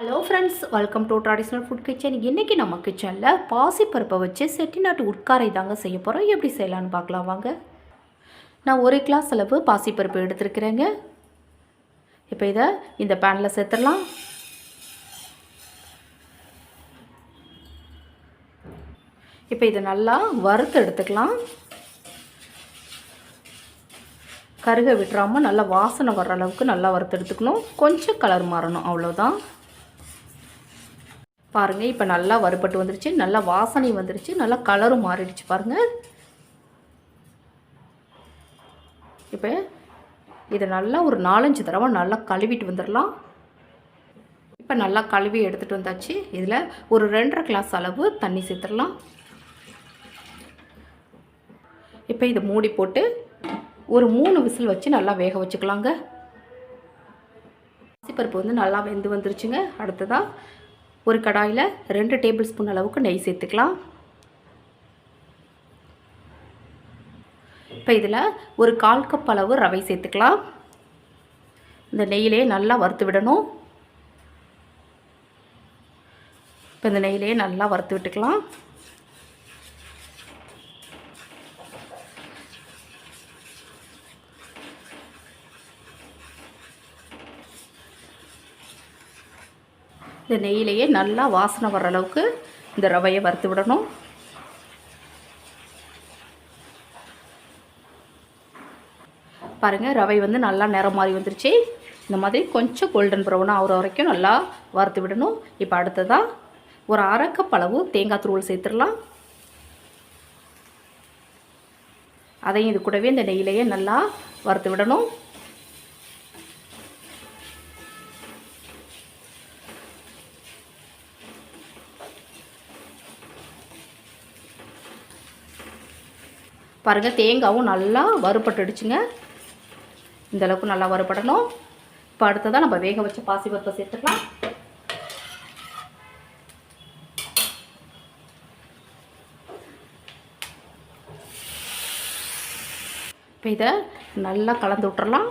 Hello friends welcome to traditional food kitchen இன்றைக்கி நம்ம கிச்சனில் பாசிப்பருப்பை வச்சு செட்டிநாட்டு உட்காரை தாங்க செய்ய போகிறோம் எப்படி செய்யலான்னு பார்க்கலாம் வாங்க. நான் ஒரு கிளாஸ் அளவு பாசிப்பருப்பு எடுத்துருக்கிறேங்க. இப்போ இதை இந்த பேனில் சேர்த்துடலாம். இப்போ இதை நல்லா வறுத்து எடுத்துக்கலாம். கருக விட்டுறாமல் நல்லா வாசனை வர்ற அளவுக்கு நல்லா வறுத்து எடுத்துக்கணும். கொஞ்சம் கலர் மாறணும் அவ்வளோதான் பாருங்கள் இப்போ நல்லா வறுபட்டு வந்துருச்சு நல்லா வாசனை வந்துருச்சு நல்லா கலரும் மாறிடுச்சு பாருங்கள் இப்போ இதை நல்லா ஒரு நாலஞ்சு தடவை நல்லா கழுவிட்டு வந்துடலாம். இப்போ நல்லா கழுவி எடுத்துகிட்டு வந்தாச்சு. இதில் ஒரு ரெண்டரை கிளாஸ் அளவு தண்ணி சேர்த்துடலாம். இப்போ இதை மூடி போட்டு ஒரு மூணு விசில் வச்சு நல்லா வேக வச்சுக்கலாங்க. பருப்பு வந்து நல்லா வெந்து வந்துருச்சுங்க அடுத்ததாக ஒரு கடாயில் ரெண்டு டேபிள் ஸ்பூன் அளவுக்கு நெய் சேர்த்துக்கலாம். இப்போ இதில் ஒரு கால் கப் அளவு ரவை சேர்த்துக்கலாம். இந்த நெய்யிலே நல்லா வறுத்து விடணும். இப்போ இந்த நெய்யிலே நல்லா வறுத்து விட்டுக்கலாம். இந்த நெய்யிலேயே நல்லா வாசனை வர்ற அளவுக்கு இந்த ரவையை வறுத்து விடணும். பாருங்கள் ரவை வந்து நல்லா நிறம் மாறி வந்துருச்சு. இந்த மாதிரி கொஞ்சம் கோல்டன் ப்ரௌனாக ஆகிற வரைக்கும் நல்லா வறுத்து விடணும். இப்போ அடுத்ததாக ஒரு அரை அளவு தேங்காய் துருவல் சேர்த்துடலாம். அதையும் இது கூடவே இந்த நெய்யிலேயே நல்லா வறுத்து விடணும். பாருங்கள் தேங்காவும் நல்லா வறுபட்டுடுச்சுங்க. இந்த அளவுக்கு நல்லா வறுபடணும். இப்போ அடுத்ததாக நம்ம வேக வச்ச பாசி பருப்பை சேர்த்துக்கலாம். இப்போ இதை நல்லா கலந்து விட்டுறலாம்.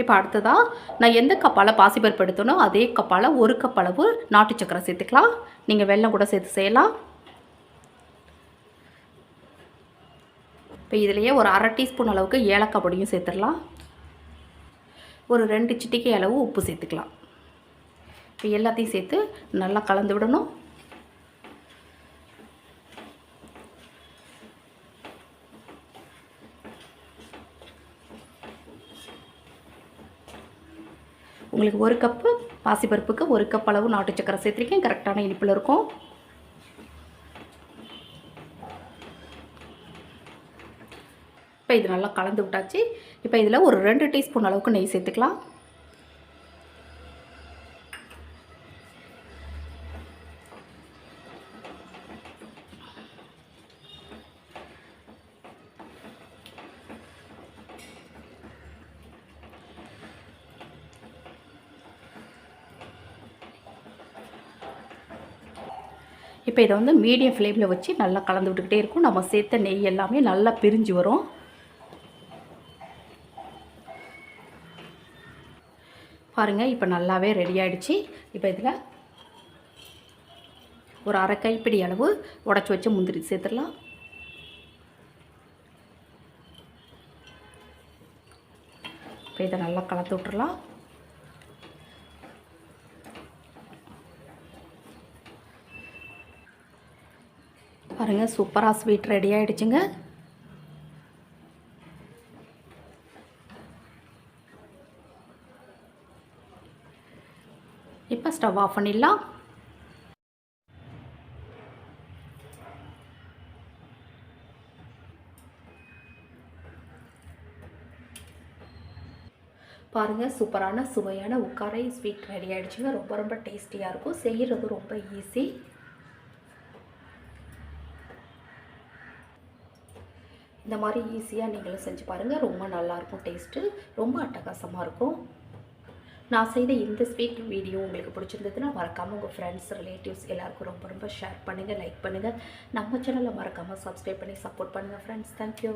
இப்போ அடுத்ததாக நான் எந்த கப்பால் பாசிப்பருப்பு எடுத்தனோ அதே கப்பால் ஒரு கப் அளவு நாட்டு சக்கரை சேர்த்துக்கலாம். நீங்கள் வெல்லம் கூட சேர்த்து செய்யலாம். இப்போ இதுலேயே ஒரு அரை டீஸ்பூன் அளவுக்கு ஏலக்காய் பொடியும் சேர்த்துடலாம். ஒரு ரெண்டு சிட்டிக்கை அளவு உப்பு சேர்த்துக்கலாம். இப்போ எல்லாத்தையும் சேர்த்து நல்லா கலந்து விடணும். உங்களுக்கு ஒரு கப்பு பாசிப்பருப்புக்கு ஒரு கப் அளவு நாட்டு சக்கரை சேர்த்துருக்கேன். கரெக்டான இனிப்பில் இருக்கும். இப்போ இது நல்லா கலந்து விட்டாச்சு. இப்போ இதில் ஒரு ரெண்டு டீஸ்பூன் அளவுக்கு நெய் சேர்த்துக்கலாம். இப்போ இதை வந்து மீடியம் ஃப்ளேமில் வச்சு நல்லா கலந்து விட்டுக்கிட்டே இருக்கும். நம்ம சேர்த்த நெய் எல்லாமே நல்லா பிரிஞ்சு வரும். பாருங்கள் இப்போ நல்லாவே ரெடி ஆகிடுச்சு இப்போ இதில் ஒரு அரை கைப்பிடி அளவு உடச்சி வச்சு முந்திரி சேர்த்துடலாம். இப்போ இதை நல்லா கலந்து விட்டுறலாம் பாருங்கள் சூப்பராக ஸ்வீட் ரெடி ஆகிடுச்சுங்க இப்போ ஸ்டவ் ஆஃப் பண்ணிடலாம். பாருங்கள் சூப்பரான சுவையான உக்காரை ஸ்வீட் ரெடி ஆகிடுச்சுங்க ரொம்ப ரொம்ப டேஸ்டியாக இருக்கும். செய்கிறது ரொம்ப ஈஸி இந்த மாதிரி ஈஸியாக நீங்களும் செஞ்சு பாருங்கள் ரொம்ப நல்லாயிருக்கும் டேஸ்ட்டு ரொம்ப அட்டகாசமாக இருக்கும். நான் செய்த இந்த ஸ்வீட் வீடியோ உங்களுக்கு பிடிச்சிருந்ததுன்னா மறக்காமல் உங்கள் ஃப்ரெண்ட்ஸ் ரிலேட்டிவ்ஸ் எல்லாருக்கும் ரொம்ப ரொம்ப ஷேர் பண்ணுங்கள் லைக் பண்ணுங்கள் நம்ம சேனலை மறக்காமல் சப்ஸ்கிரைப் பண்ணி சப்போர்ட் பண்ணுங்கள் ஃப்ரெண்ட்ஸ் தேங்க்யூ